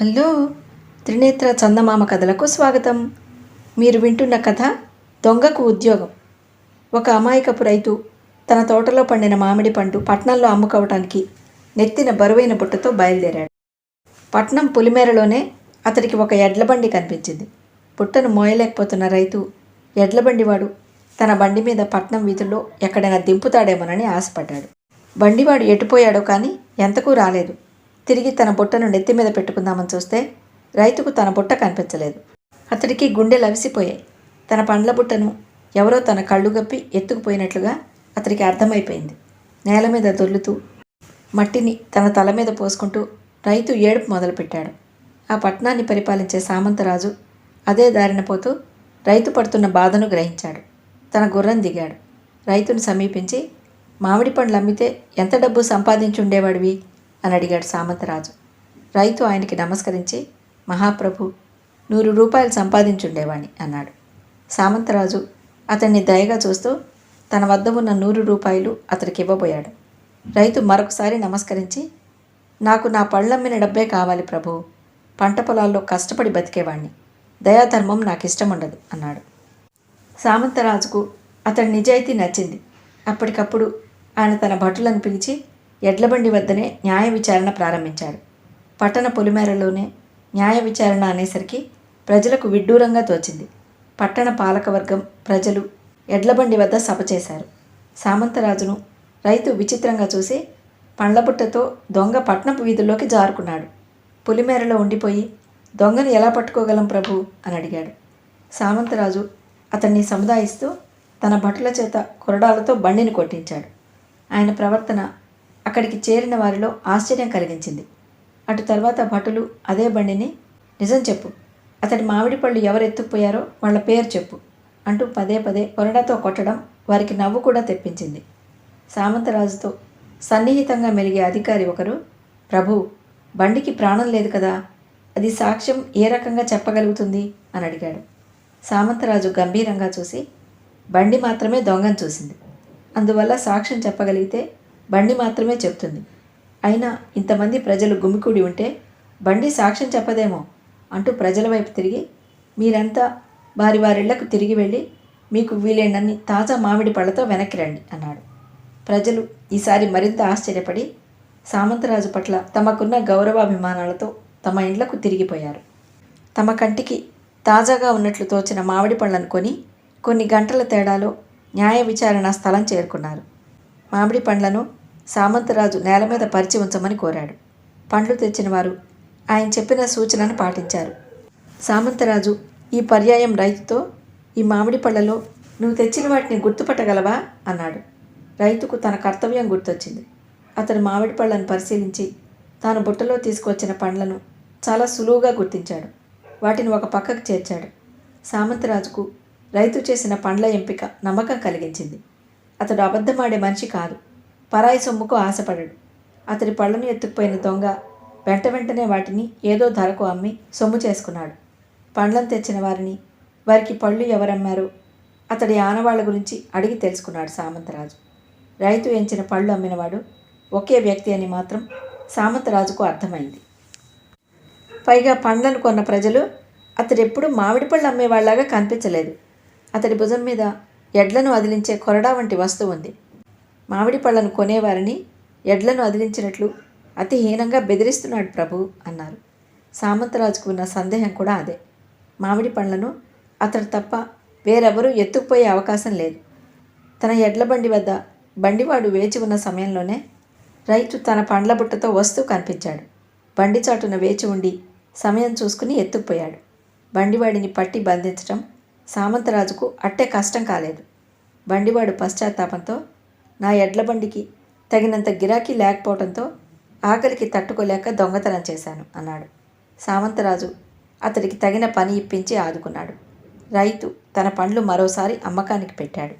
Hello Trinetra చందమామ కథలకు స్వాగతం. మీరు వింటున్న కథ దొంగకు ఉద్యోగం. ఒక అమాయకపు రైతు తన తోటలో పండిన మామిడి పండు పట్నంలో అమ్ముకోవటానికి నెత్తిన బరువైన బుట్టతో బయలుదేరాడు. పట్నం పులిమేరలోనే అతడికి ఒక ఎడ్లబండి కనిపించింది. బుట్టను మోయలేకపోతున్న రైతు ఎడ్లబండివాడు తన బండి మీద పట్నం వీధుల్లో ఎక్కడైనా దింపుతాడేమోనని ఆశపడ్డాడు. బండివాడు ఎటుపోయాడో కానీ ఎంతకు రాలేదు. తిరిగి తన బుట్టను నెత్తి మీద పెట్టుకుందామని చూస్తే రైతుకు తన బుట్ట కనిపించలేదు. అతడికి గుండె లవిసిపోయాయి. తన పండ్ల బుట్టను ఎవరో తన కళ్ళు గప్పి ఎత్తుకుపోయినట్లుగా అతడికి అర్థమైపోయింది. నేల మీద దొర్లుతూ మట్టిని తన తల మీద పోసుకుంటూ రైతు ఏడుపు మొదలుపెట్టాడు. ఆ పట్టణాన్ని పరిపాలించే సామంతరాజు అదే దారిన పోతూ రైతు పడుతున్న బాధను గ్రహించాడు. తన గుర్రం దిగాడు. రైతును సమీపించి మామిడి పండ్లు అమ్మితే ఎంత డబ్బు సంపాదించుండేవాడివి? అని అడిగాడు సామంతరాజు. రైతు ఆయనకి నమస్కరించి మహాప్రభు నూరు రూపాయలు సంపాదించుండేవాణ్ణి అన్నాడు. సామంతరాజు అతన్ని దయగా చూస్తూ తన వద్ద ఉన్న నూరు రూపాయలు అతనికి ఇవ్వబోయాడు. రైతు మరొకసారి నమస్కరించి నాకు నా పళ్ళమ్మిన డబ్బే కావాలి ప్రభు. పంట పొలాల్లో కష్టపడి బతికేవాణ్ణి. దయాధర్మం నాకు ఇష్టం ఉండదు అన్నాడు. సామంతరాజుకు అతని నిజాయితీ నచ్చింది. అప్పటికప్పుడు ఆయన తన భటులను పిలిచి ఎడ్లబండి వద్దనే న్యాయ విచారణ ప్రారంభించాడు. పట్టణ పొలిమేరలోనే న్యాయ విచారణ అనేసరికి ప్రజలకు విడ్డూరంగా తోచింది. పట్టణ పాలకవర్గం ప్రజలు ఎడ్లబండి వద్ద సభ చేశారు. సామంతరాజును రైతు విచిత్రంగా చూసి పండ్లబుట్టతో దొంగ పట్నపు వీధుల్లోకి జారుకున్నాడు. పులిమేరలో ఉండిపోయి దొంగను ఎలా పట్టుకోగలం ప్రభు? అని అడిగాడు. సామంతరాజు అతన్ని సముదాయిస్తూ తన భటుల చేత కొరడాలతో బండిని కొట్టించాడు. ఆయన ప్రవర్తన అక్కడికి చేరిన వారిలో ఆశ్చర్యం కలిగించింది. అటు తర్వాత భటులు అదే బండిని నిజం చెప్పు అతడి మామిడి పళ్ళు ఎవరు ఎత్తుకుపోయారో వాళ్ళ పేరు చెప్పు అంటూ పదే పదే కొరడాతో కొట్టడం వారికి నవ్వు కూడా తెప్పించింది. సామంతరాజుతో సన్నిహితంగా మెలిగే అధికారి ఒకరు ప్రభు బండికి ప్రాణం లేదు కదా అది సాక్ష్యం ఏ రకంగా చెప్పగలుగుతుంది? అని అడిగాడు. సామంతరాజు గంభీరంగా చూసి బండి మాత్రమే దొంగను చూసింది. అందువల్ల సాక్ష్యం చెప్పగలిగితే బండి మాత్రమే చెప్తుంది. అయినా ఇంతమంది ప్రజలు గుమికూడి ఉంటే బండి సాక్ష్యం చెప్పదేమో అంటూ ప్రజల వైపు తిరిగి మీరంతా వారి వారిళ్ళకు తిరిగి వెళ్ళి మీకు వీలైనన్ని తాజా మామిడి పళ్ళతో వెనక్కి రండి అన్నాడు. ప్రజలు ఈసారి మరింత ఆశ్చర్యపడి సామంతరాజు పట్ల తమకున్న గౌరవాభిమానాలతో తమ ఇండ్లకు తిరిగిపోయారు. తమ కంటికి తాజాగా ఉన్నట్లు తోచిన మామిడి పళ్ళను కొని కొన్ని గంటల తేడాలో న్యాయ విచారణ స్థలం చేరుకున్నారు. మామిడి పండ్లను సామంతరాజు నేల మీద పరిచి ఉంచమని కోరాడు. పండ్లు తెచ్చినవారు ఆయన చెప్పిన సూచనను పాటించారు. సామంతరాజు ఈ పర్యాయం రైతుతో ఈ మామిడి పళ్ళలో నువ్వు తెచ్చిన వాటిని గుర్తుపట్టగలవా? అన్నాడు. రైతుకు తన కర్తవ్యం గుర్తొచ్చింది. అతడు మామిడి పళ్ళను పరిశీలించి తాను బుట్టలో తీసుకువచ్చిన పండ్లను చాలా సులువుగా గుర్తించాడు. వాటిని ఒక పక్కకు చేర్చాడు. సామంతరాజుకు రైతు చేసిన పండ్ల ఎంపిక నమ్మకం కలిగించింది. అతడు అబద్ధమాడే మనిషి కాదు. పరాయి సొమ్ముకు ఆశపడడు. అతడి పళ్ళను ఎత్తుకుపోయిన దొంగ వెంట వెంటనే వాటిని ఏదో ధరకు అమ్మి సొమ్ము చేసుకున్నాడు. పండ్లను తెచ్చిన వారిని వారికి పళ్ళు ఎవరమ్మారో? అతడి ఆనవాళ్ళ గురించి అడిగి తెలుసుకున్నాడు సామంతరాజు. రైతు ఎంచిన పళ్ళు అమ్మినవాడు ఒకే వ్యక్తి అని మాత్రం సామంతరాజుకు అర్థమైంది. పైగా పండ్లను కొన్న ప్రజలు అతడెప్పుడు మామిడి పళ్ళు అమ్మేవాళ్ళాగా కనిపించలేదు. అతడి భుజం మీద ఎడ్లను అదిలించే కొరడా వంటి వస్తువు ఉంది. మామిడి పళ్ళను కొనేవారిని ఎడ్లను అదిలించినట్లు అతి హీనంగా బెదిరిస్తున్నాడు ప్రభు అన్నారు. సామంతరాజుకు ఉన్న సందేహం కూడా అదే. మామిడి పండ్లను అతడు తప్ప వేరెవరూ ఎత్తుకుపోయే అవకాశం లేదు. తన ఎడ్ల బండి వద్ద బండివాడు వేచి ఉన్న సమయంలోనే రైతు తన పండ్ల బుట్టతో వస్తూ కనిపించాడు. బండి చాటున వేచి ఉండి సమయం చూసుకుని ఎత్తుకుపోయాడు. బండివాడిని పట్టి బంధించడం సామంతరాజుకు అట్టే కష్టం కాలేదు. బండివాడు పశ్చాత్తాపంతో నా ఎడ్ల బండికి తగినంత గిరాకీ లేకపోవడంతో ఆకలికి తట్టుకోలేక దొంగతనం చేశాను అన్నాడు. సామంతరాజు అతడికి తగిన పని ఇప్పించి ఆదుకున్నాడు. రైతు తన పండ్లు మరోసారి అమ్మకానికి పెట్టాడు.